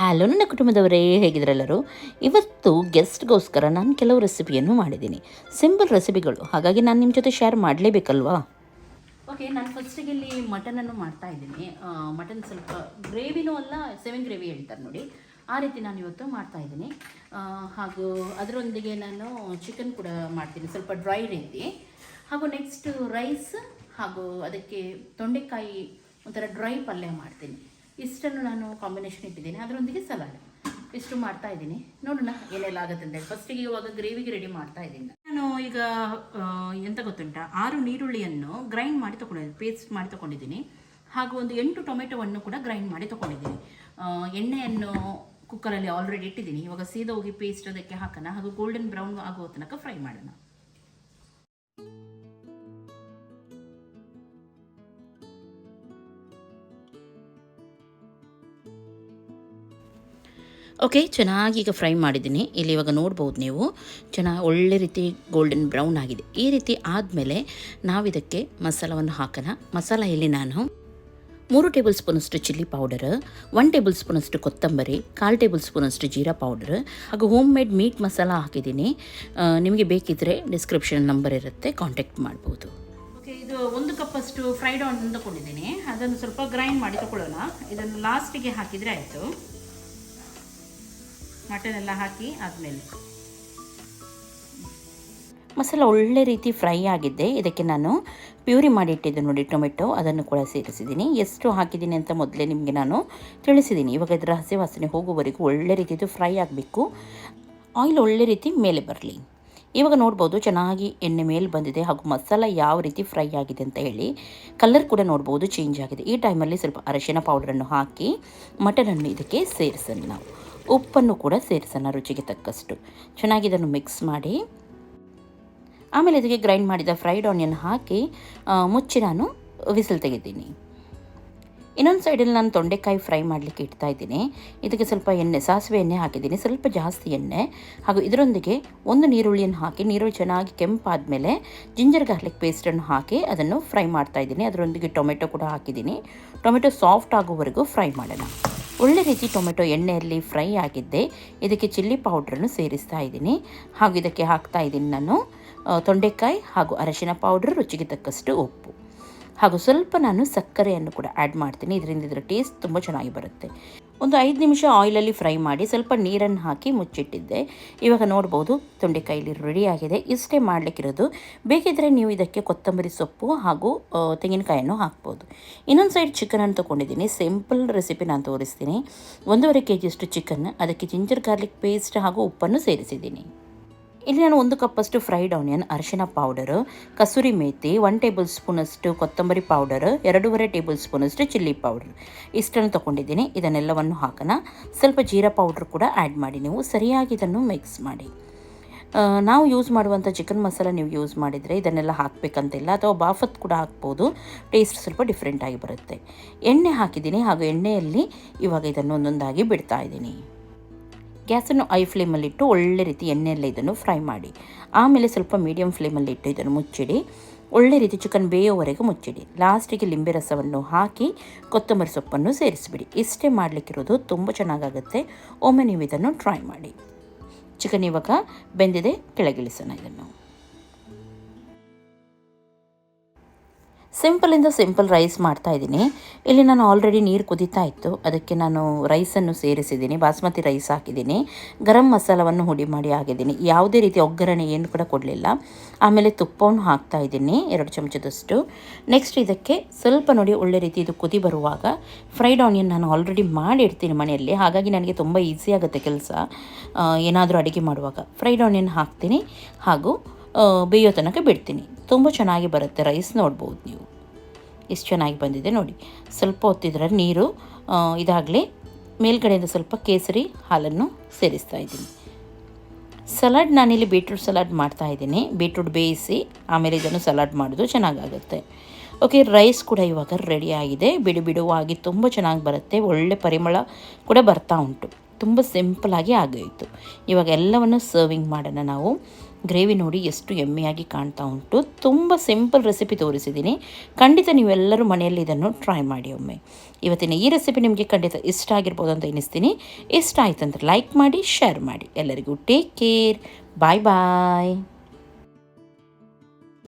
Hello, ನನ್ನ ಕುಟುಂಬದವರೇ, ಹೇಗಿದ್ರೆಲ್ಲರೂ? ಇವತ್ತು ಗೆಸ್ಟ್ಗೋಸ್ಕರ ನಾನು ಕೆಲವು ರೆಸಿಪಿಯನ್ನು ಮಾಡಿದ್ದೀನಿ. ಸಿಂಪಲ್ ರೆಸಿಪಿಗಳು ಹಾಗಾಗಿ ನಾನು ನಿಮ್ಮ ಜೊತೆ ಶೇರ್ ಮಾಡಲೇಬೇಕಲ್ವಾ? ಓಕೆ ನಾನು ಫಸ್ಟಿಗೆ ಇಲ್ಲಿ ಮಟನನ್ನು ಮಾಡ್ತಾ ಇದ್ದೀನಿ. ಮಟನ್ ಸ್ವಲ್ಪ ಗ್ರೇವಿನೂ ಅಲ್ಲ ಸೆವೆನ್ ಗ್ರೇವಿ ಹೇಳ್ತಾರೆ ನೋಡಿ. ಆ ರೀತಿ ನಾನು ಇವತ್ತು ಮಾಡ್ತಾ ಇದ್ದೀನಿ. ಹಾಗೂ ಅದರೊಂದಿಗೆ ನಾನು ಚಿಕನ್ ಕೂಡ ಮಾಡ್ತೀನಿ, ಸ್ವಲ್ಪ ಡ್ರೈ ರೀತಿ. ಹಾಗೂ ನೆಕ್ಸ್ಟ್ ರೈಸ್ ಹಾಗೂ ಅದಕ್ಕೆ ತೊಂಡೆಕಾಯಿ ಒಂಥರ ಡ್ರೈ ಪಲ್ಯ ಮಾಡ್ತೀನಿ. ಇಷ್ಟನ್ನು ನಾನು ಕಾಂಬಿನೇಷನ್ ಇಟ್ಟಿದ್ದೀನಿ. ಅದರೊಂದಿಗೆ ಸಲಾಡ್ ಇಷ್ಟು ಮಾಡ್ತಾ ಇದ್ದೀನಿ. ನೋಡೋಣ ಏನೆಲ್ಲ ಆಗುತ್ತೆ ಅಂತ ಫಸ್ಟಿಗೆ ಇವಾಗ ಗ್ರೇವಿಗೆ ರೆಡಿ ಮಾಡ್ತಾ ಇದ್ದೀನಿ. ನಾನು ಈಗ ಎಂತ ಗೊತ್ತುಂಟಾ? ಆರು ನೀರುಳ್ಳಿಯನ್ನು ಗ್ರೈಂಡ್ ಮಾಡಿ ತಗೊಂಡಿದ್ದೀನಿ ಪೇಸ್ಟ್ ಮಾಡಿ ತಗೊಂಡಿದ್ದೀನಿ ಹಾಗೂ ಒಂದು ಎಂಟು ಟೊಮೆಟೊವನ್ನು ಕೂಡ ಗ್ರೈಂಡ್ ಮಾಡಿ ತಗೊಂಡಿದ್ದೀನಿ ಎಣ್ಣೆಯನ್ನು ಕುಕ್ಕರಲ್ಲಿ ಆಲ್ರೆಡಿ ಇಟ್ಟಿದ್ದೀನಿ. ಇವಾಗ ಸೀದಾ ಹೋಗಿ ಪೇಸ್ಟ್ ಅದಕ್ಕೆ ಹಾಕೋಣ. ಹಾಗೂ ಗೋಲ್ಡನ್ ಬ್ರೌನ್ ಆಗುವ ತನಕ ಫ್ರೈ ಮಾಡೋಣ. ಓಕೆ ಚೆನ್ನಾಗಿ ಈಗ ಫ್ರೈ ಮಾಡಿದ್ದೀನಿ. ಇಲ್ಲಿ ಇವಾಗ ನೋಡ್ಬೋದು ನೀವು. ಚೆನ್ನಾಗಿ ಒಳ್ಳೆ ರೀತಿ ಗೋಲ್ಡನ್ ಬ್ರೌನ್ ಆಗಿದೆ. ಈ ರೀತಿ ಆದಮೇಲೆ ನಾವಿದಕ್ಕೆ ಮಸಾಲವನ್ನು ಹಾಕೋಣ. ಮಸಾಲ ಇಲ್ಲಿ ನಾನು ಮೂರು ಟೇಬಲ್ ಸ್ಪೂನಷ್ಟು ಚಿಲ್ಲಿ ಪೌಡರ್ ಒನ್ ಟೇಬಲ್ ಸ್ಪೂನಷ್ಟು ಕೊತ್ತಂಬರಿ, ಕಾಲು ಟೇಬಲ್ ಸ್ಪೂನಷ್ಟು ಜೀರಾ ಪೌಡರ್, ಹಾಗೂ ಹೋಮ್ ಮೇಡ್ ಮೀಟ್ ಮಸಾಲ ಹಾಕಿದ್ದೀನಿ. ನಿಮಗೆ ಬೇಕಿದ್ದರೆ ಡಿಸ್ಕ್ರಿಪ್ಷನ್ ನಂಬರ್ ಇರುತ್ತೆ ಕಾಂಟ್ಯಾಕ್ಟ್ ಮಾಡ್ಬೋದು. ಓಕೆ ಇದು ಒಂದು ಕಪ್ಪಷ್ಟು ಫ್ರೈಡ್ ಆನ್ ತಗೊಂಡಿದ್ದೀನಿ. ಅದನ್ನು ಸ್ವಲ್ಪ ಗ್ರೈಂಡ್ ಮಾಡಿ ತಗೊಳ್ಳೋಣ ಇದನ್ನು ಲಾಸ್ಟಿಗೆ ಹಾಕಿದರೆ ಆಯಿತು. ಮಟನ್ ಎಲ್ಲ ಹಾಕಿ ಆದಮೇಲೆ. ಮಸಾಲ ಒಳ್ಳೆ ರೀತಿ ಫ್ರೈ ಆಗಿದ್ದೆ. ಇದಕ್ಕೆ ನಾನು ಪ್ಯೂರಿ ಮಾಡಿ ಇಟ್ಟಿದ್ದೆ ನೋಡಿ, ಟೊಮೆಟೊ ಅದನ್ನು ಕೂಡ ಸೇರಿಸಿದ್ದೀನಿ. ಎಷ್ಟು ಹಾಕಿದ್ದೀನಿ ಅಂತ ಮೊದಲೇ ನಿಮಗೆ ನಾನು ತಿಳಿಸಿದ್ದೀನಿ. ಇವಾಗ ಇದರ ಹಸಿ ವಾಸನೆ ಹೋಗುವವರೆಗೂ ಒಳ್ಳೆ ರೀತಿದು ಫ್ರೈ ಆಗಬೇಕು. ಆಯಿಲ್ ಒಳ್ಳೆ ರೀತಿ ಮೇಲೆ ಬರಲಿ. ಇವಾಗ ನೋಡ್ಬೋದು, ಚೆನ್ನಾಗಿ ಎಣ್ಣೆ ಮೇಲೆ ಬಂದಿದೆ ಹಾಗೂ ಮಸಾಲ ಯಾವ ರೀತಿ ಫ್ರೈ ಆಗಿದೆ ಅಂತ ಹೇಳಿ ಕಲರ್ ಕೂಡ ನೋಡ್ಬೋದು, ಚೇಂಜ್ ಆಗಿದೆ. ಈ ಟೈಮಲ್ಲಿ ಸ್ವಲ್ಪ ಅರಶಿನ ಪೌಡರನ್ನು ಹಾಕಿ ಮಟನನ್ನು ಇದಕ್ಕೆ ಸೇರಿಸೋಣ ನಾವು. ಉಪ್ಪನ್ನು ಕೂಡ ಸೇರಿಸೋಣ ರುಚಿಗೆ ತಕ್ಕಷ್ಟು. ಚೆನ್ನಾಗಿ ಇದನ್ನು ಮಿಕ್ಸ್ ಮಾಡಿ. ಆಮೇಲೆ ಇದಕ್ಕೆ ಗ್ರೈಂಡ್ ಮಾಡಿದ ಫ್ರೈಡ್ ಆನಿಯನ್ ಹಾಕಿ ಮುಚ್ಚಿ ನಾನು ವಿಸಿಲ್ ತೆಗಿದ್ದೀನಿ ಇನ್ನೊಂದು ಸೈಡಲ್ಲಿ ನಾನು ತೊಂಡೆಕಾಯಿ ಫ್ರೈ ಮಾಡಲಿಕ್ಕೆ ಇಡ್ತಾ ಇದ್ದೀನಿ. ಇದಕ್ಕೆ ಸ್ವಲ್ಪ ಎಣ್ಣೆ, ಸಾಸಿವೆ ಎಣ್ಣೆ ಹಾಕಿದ್ದೀನಿ. ಸ್ವಲ್ಪ ಜಾಸ್ತಿ ಎಣ್ಣೆ ಹಾಗೂ ಇದರೊಂದಿಗೆ ಒಂದು ನೀರುಳ್ಳಿಯನ್ನು ಹಾಕಿ, ನೀರುಳ್ಳಿ ಚೆನ್ನಾಗಿ ಕೆಂಪಾದಮೇಲೆ ಜಿಂಜರ್ ಗಾರ್ಲಿಕ್ ಪೇಸ್ಟನ್ನು ಹಾಕಿ ಅದನ್ನು ಫ್ರೈ ಮಾಡ್ತಾ ಇದ್ದೀನಿ. ಅದರೊಂದಿಗೆ ಟೊಮೆಟೊ ಕೂಡ ಹಾಕಿದ್ದೀನಿ. ಟೊಮೆಟೊ ಸಾಫ್ಟ್ ಆಗೋವರೆಗೂ ಫ್ರೈ ಮಾಡೋಣ. ಒಳ್ಳೆ ರೀತಿ ಟೊಮೆಟೊ ಎಣ್ಣೆಯಲ್ಲಿ ಫ್ರೈ ಆಗಿದ್ದೆ. ಇದಕ್ಕೆ ಚಿಲ್ಲಿ ಪೌಡ್ರನ್ನು ಸೇರಿಸ್ತಾ ಇದ್ದೀನಿ. ಹಾಗೂ ಇದಕ್ಕೆ ಹಾಕ್ತಾ ಇದ್ದೀನಿ ನಾನು ತೊಂಡೆಕಾಯಿ ಹಾಗೂ ಅರಶಿನ ಪೌಡ್ರ್, ರುಚಿಗೆ ತಕ್ಕಷ್ಟು ಉಪ್ಪು. ಹಾಗೂ ಸ್ವಲ್ಪ ನಾನು ಸಕ್ಕರೆಯನ್ನು ಕೂಡ ಆ್ಯಡ್ ಮಾಡ್ತೀನಿ. ಇದರಿಂದ ಇದರ ಟೇಸ್ಟ್ ತುಂಬ ಚೆನ್ನಾಗಿ ಬರುತ್ತೆ. ಒಂದು ಐದು ನಿಮಿಷ ಆಯಿಲಲ್ಲಿ ಫ್ರೈ ಮಾಡಿ ಸ್ವಲ್ಪ ನೀರನ್ನು ಹಾಕಿ ಮುಚ್ಚಿಟ್ಟಿದ್ದೆ. ಇವಾಗ ನೋಡ್ಬೋದು ತೊಂಡೆಕಾಯಲ್ಲಿ ರೆಡಿ ಆಗಿದೆ. ಇಷ್ಟೇ ಮಾಡಲಿಕ್ಕಿರೋದು. ಬೇಕಿದ್ದರೆ ನೀವು ಇದಕ್ಕೆ ಕೊತ್ತಂಬರಿ ಸೊಪ್ಪು ಹಾಗೂ ತೆಂಗಿನಕಾಯನ್ನು ಹಾಕ್ಬೋದು. ಇನ್ನೊಂದು ಸೈಡ್ ಚಿಕನನ್ನು ತೊಗೊಂಡಿದ್ದೀನಿ. ಸಿಂಪಲ್ ರೆಸಿಪಿ ನಾನು ತೋರಿಸ್ತೀನಿ. ಒಂದೂವರೆ ಕೆ ಜಿಯಷ್ಟು ಚಿಕನ್ ಅದಕ್ಕೆ ಜಿಂಜರ್ ಗಾರ್ಲಿಕ್ ಪೇಸ್ಟ್ ಹಾಗೂ ಉಪ್ಪನ್ನು ಸೇರಿಸಿದ್ದೀನಿ. ಇಲ್ಲಿ ನಾನು ಒಂದು ಕಪ್ಪಷ್ಟು ಫ್ರೈಡ್ ಆನಿಯನ್ ಅರಿಶಿನ ಪೌಡರು ಕಸೂರಿ ಮೇಥಿ ಒನ್ ಟೇಬಲ್ ಸ್ಪೂನಷ್ಟು ಕೊತ್ತಂಬರಿ ಪೌಡರ್ ಎರಡೂವರೆ ಟೇಬಲ್ ಸ್ಪೂನಷ್ಟು ಚಿಲ್ಲಿ ಪೌಡರ್ ಇಷ್ಟನ್ನು ತೊಗೊಂಡಿದ್ದೀನಿ. ಇದನ್ನೆಲ್ಲವನ್ನು ಹಾಕೋಣ. ಸ್ವಲ್ಪ ಜೀರಾ ಪೌಡ್ರ್ ಕೂಡ ಆ್ಯಡ್ ಮಾಡಿ ನೀವು. ಸರಿಯಾಗಿ ಇದನ್ನು ಮಿಕ್ಸ್ ಮಾಡಿ. ನಾವು ಯೂಸ್ ಮಾಡುವಂಥ ಚಿಕನ್ ಮಸಾಲ ನೀವು ಯೂಸ್ ಮಾಡಿದರೆ ಇದನ್ನೆಲ್ಲ ಹಾಕಬೇಕಂತಿಲ್ಲ. ಅಥವಾ ಬಾಫತ್ ಕೂಡ ಹಾಕ್ಬೋದು. ಟೇಸ್ಟ್ ಸ್ವಲ್ಪ ಡಿಫ್ರೆಂಟಾಗಿ ಬರುತ್ತೆ. ಎಣ್ಣೆ ಹಾಕಿದ್ದೀನಿ. ಹಾಗೂ ಎಣ್ಣೆಯಲ್ಲಿ ಇವಾಗ ಇದನ್ನು ಒಂದೊಂದಾಗಿ ಬಿಡ್ತಾ ಇದ್ದೀನಿ. ಗ್ಯಾಸನ್ನು ಐ ಫ್ಲೇಮಲ್ಲಿಟ್ಟು ಒಳ್ಳೆ ರೀತಿ ಎಣ್ಣೆಯಲ್ಲೇ ಇದನ್ನು ಫ್ರೈ ಮಾಡಿ. ಆಮೇಲೆ ಸ್ವಲ್ಪ ಮೀಡಿಯಂ ಫ್ಲೇಮಲ್ಲಿಟ್ಟು ಇದನ್ನು ಮುಚ್ಚಿಡಿ. ಒಳ್ಳೆ ರೀತಿ ಚಿಕನ್ ಬೇಯೋವರೆಗೂ ಮುಚ್ಚಿಡಿ. ಲಾಸ್ಟಿಗೆ ಲಿಂಬೆ ರಸವನ್ನು ಹಾಕಿ ಕೊತ್ತಂಬರಿ ಸೊಪ್ಪನ್ನು ಸೇರಿಸಿಬಿಡಿ. ಇಷ್ಟೇ ಮಾಡಲಿಕ್ಕಿರೋದು ತುಂಬ ಚೆನ್ನಾಗಾಗುತ್ತೆ. ಒಮ್ಮೆ ನೀವು ಇದನ್ನು ಟ್ರೈ ಮಾಡಿ. ಚಿಕನ್ ಇವಾಗ ಬೆಂದಿದೆ, ಕೆಳಗಿಳಿಸೋಣ ಇದನ್ನು. ಸಿಂಪಲಿಂದ ಸಿಂಪಲ್ ರೈಸ್ ಮಾಡ್ತಾ ಇದ್ದೀನಿ. ಇಲ್ಲಿ ನಾನು ಆಲ್ರೆಡಿ ನೀರು ಕುದೀತಾ ಇತ್ತು. ಅದಕ್ಕೆ ನಾನು ರೈಸನ್ನು ಸೇರಿಸಿದ್ದೀನಿ. ಬಾಸ್ಮತಿ ರೈಸ್ ಹಾಕಿದ್ದೀನಿ. ಗರಂ ಮಸಾಲವನ್ನು ಹುಡಿ ಮಾಡಿ ಹಾಕಿದ್ದೀನಿ. ಯಾವುದೇ ರೀತಿ ಒಗ್ಗರಣೆ ಏನು ಕೂಡ ಕೊಡಲಿಲ್ಲ. ಆಮೇಲೆ ತುಪ್ಪವನ್ನು ಹಾಕ್ತಾ ಇದ್ದೀನಿ, ಎರಡು ಚಮಚದಷ್ಟು. ನೆಕ್ಸ್ಟ್ ಇದಕ್ಕೆ ಸ್ವಲ್ಪ ನೋಡಿ ಒಳ್ಳೆ ರೀತಿ ಇದು ಕುದಿ ಬರುವಾಗ ಫ್ರೈಡ್ ಆನಿಯನ್ ನಾನು ಆಲ್ರೆಡಿ ಮಾಡಿಡ್ತೀನಿ ಮನೆಯಲ್ಲಿ. ಹಾಗಾಗಿ ನನಗೆ ತುಂಬ ಈಸಿ ಆಗುತ್ತೆ ಕೆಲಸ. ಏನಾದರೂ ಅಡುಗೆ ಮಾಡುವಾಗ. ಫ್ರೈಡ್ ಆನಿಯನ್ ಹಾಕ್ತೀನಿ. ಹಾಗೂ ಬೇಯೋ ತನಕ ಬಿಡ್ತೀನಿ. ತುಂಬ ಚೆನ್ನಾಗಿ ಬರುತ್ತೆ ರೈಸ್ ನೋಡ್ಬೋದು ನೀವು. ಎಷ್ಟು ಚೆನ್ನಾಗಿ ಬಂದಿದೆ ನೋಡಿ. ಸ್ವಲ್ಪ ಹೊತ್ತಿದ್ರೆ ನೀರು ಇದಾಗಲಿ ಮೇಲ್ಗಡೆಯಿಂದ ಸ್ವಲ್ಪ ಕೇಸರಿ ಹಾಲನ್ನು ಸೇರಿಸ್ತಾ ಇದ್ದೀನಿ. ಸಲಾಡ್ ನಾನಿಲ್ಲಿ ಬೀಟ್ರೂಟ್ ಸಲಾಡ್ ಮಾಡ್ತಾ ಇದ್ದೀನಿ. ಬೀಟ್ರೂಟ್ ಬೇಯಿಸಿ ಆಮೇಲೆ ಇದನ್ನು ಸಲಾಡ್ ಮಾಡೋದು ಚೆನ್ನಾಗಾಗುತ್ತೆ. ಓಕೆ, ರೈಸ್ ಕೂಡ ಇವಾಗ ರೆಡಿ ಆಗಿದೆ. ಬಿಡು ಬಿಡುವಾಗಿ ತುಂಬ ಚೆನ್ನಾಗಿ ಬರುತ್ತೆ. ಒಳ್ಳೆ ಪರಿಮಳ ಕೂಡ ಬರ್ತಾ ಉಂಟು. ತುಂಬ ಸಿಂಪಲಾಗಿ ಆಗೋಯಿತು. ಇವಾಗ ಎಲ್ಲವನ್ನು ಸರ್ವಿಂಗ್ ಮಾಡೋಣ ನಾವು. ಗ್ರೇವಿ ನೋಡಿ ಎಷ್ಟು ಎಮ್ಮೆಯಾಗಿ ಕಾಣ್ತಾ ಉಂಟು. ತುಂಬ ಸಿಂಪಲ್ ರೆಸಿಪಿ ತೋರಿಸಿದ್ದೀನಿ. ಖಂಡಿತ ನೀವೆಲ್ಲರೂ ಮನೆಯಲ್ಲಿ ಇದನ್ನು ಟ್ರೈ ಮಾಡಿ ಒಮ್ಮೆ. ಇವತ್ತಿನ ಈ ರೆಸಿಪಿ ನಿಮಗೆ ಖಂಡಿತ ಇಷ್ಟ ಆಗಿರ್ಬೋದು ಅಂತ ಎನಿಸ್ತೀನಿ. ಇಷ್ಟ ಆಯಿತು ಅಂದರೆ ಲೈಕ್ ಮಾಡಿ, ಶೇರ್ ಮಾಡಿ. ಎಲ್ಲರಿಗೂ ಟೇಕ್ ಕೇರ್. ಬಾಯ್ ಬಾಯ್.